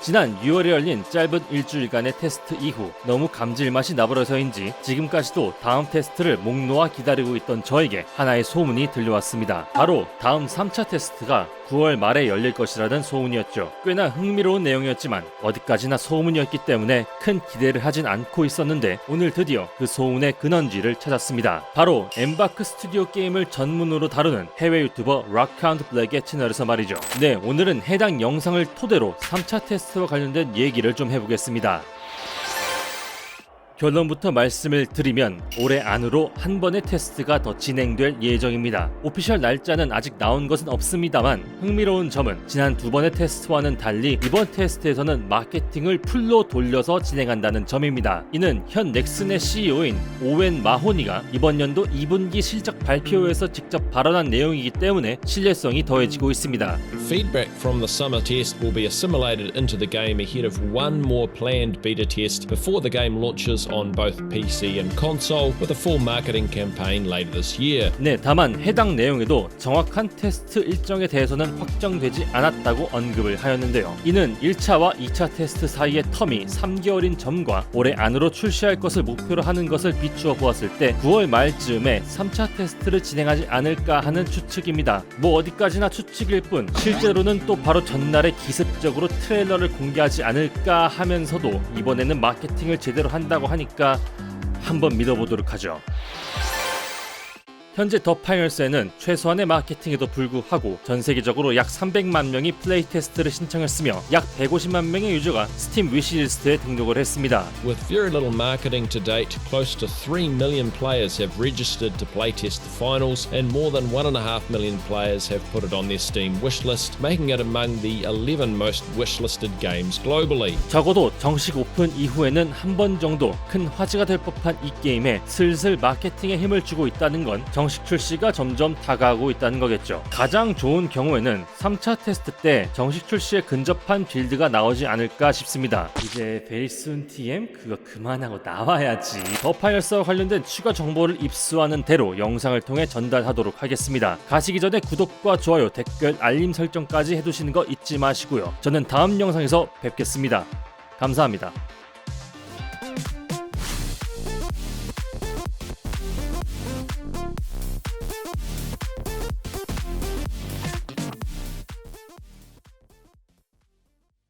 지난 6월에 열린 짧은 일주일간의 테스트 이후 너무 감질맛이 나버려서인지 지금까지도 다음 테스트를 목 놓아 기다리고 있던 저에게 하나의 소문이 들려왔습니다. 바로 다음 3차 테스트가 9월 말에 열릴 것이라는 소문이었죠. 꽤나 흥미로운 내용이었지만 어디까지나 소문이었기 때문에 큰 기대를 하진 않고 있었는데 오늘 드디어 그 소문의 근원지를 찾았습니다. 바로 엠바크 스튜디오 게임을 전문으로 다루는 해외 유튜버 락카운트 블랙의 채널에서 말이죠. 네, 오늘은 해당 영상을 토대로 3차 테스트와 관련된 얘기를 좀 해보겠습니다. 결론부터 말씀을 드리면 올해 안으로 한 번의 테스트가 더 진행될 예정입니다. 오피셜 날짜는 아직 나온 것은 없습니다만 흥미로운 점은 지난 두 번의 테스트와는 달리 이번 테스트에서는 마케팅을 풀로 돌려서 진행한다는 점입니다. 이는 현 넥슨의 CEO인 오웬 마호니가 이번 연도 2분기 실적 발표회에서 직접 발언한 내용이기 때문에 신뢰성이 더해지고 있습니다. Feedback from the summer test will be assimilated into the game ahead of one more planned beta test before the game launches on both PC and console, with a full marketing campaign later this year. 네, 다만 해당 내용에도 정확한 테스트 일정에 대해서는 확정되지 않았다고 언급을 하였는데요. 이는 1차와 2차 테스트 사이의 텀이 3개월인 점과 올해 안으로 출시할 것을 목표로 하는 것을 비추어 보았을 때 9월 말쯤에 3차 테스트를 진행하지 않을까 하는 추측입니다. 뭐 어디까지나 추측일 뿐 실제로는 또 바로 전날에 기습적으로 트레일러를 공개하지 않을까 하면서도 이번에는 마케팅을 제대로 한다고 하니까 한번 믿어보도록 하죠. 현재 더 파이널스에는 최소한의 마케팅에도 불구하고 전 세계적으로 약 300만 명이 플레이 테스트를 신청했으며 약 150만 명의 유저가 스팀 위시리스트에 등록을 했습니다. With very little marketing to date, close to 3 million players have registered to playtest the finals, and more than 1.5 million players have put it on their Steam wishlist, making it among the 11 most wishlisted games globally. 적어도 정식 오픈 이후에는 한 번 정도 큰 화제가 될 법한 이 게임에 슬슬 마케팅에 힘을 주고 있다는 건 정식 출시가 점점 다가오고 있다는 거겠죠. 가장 좋은 경우에는 3차 테스트 때 정식 출시에 근접한 빌드가 나오지 않을까 싶습니다. 이제 베이슨 TM 그거 그만하고 나와야지. 더 파이널스와 관련된 추가 정보를 입수하는 대로 영상을 통해 전달하도록 하겠습니다. 가시기 전에 구독과 좋아요, 댓글, 알림 설정까지 해두시는 거 잊지 마시고요. 저는 다음 영상에서 뵙겠습니다. 감사합니다.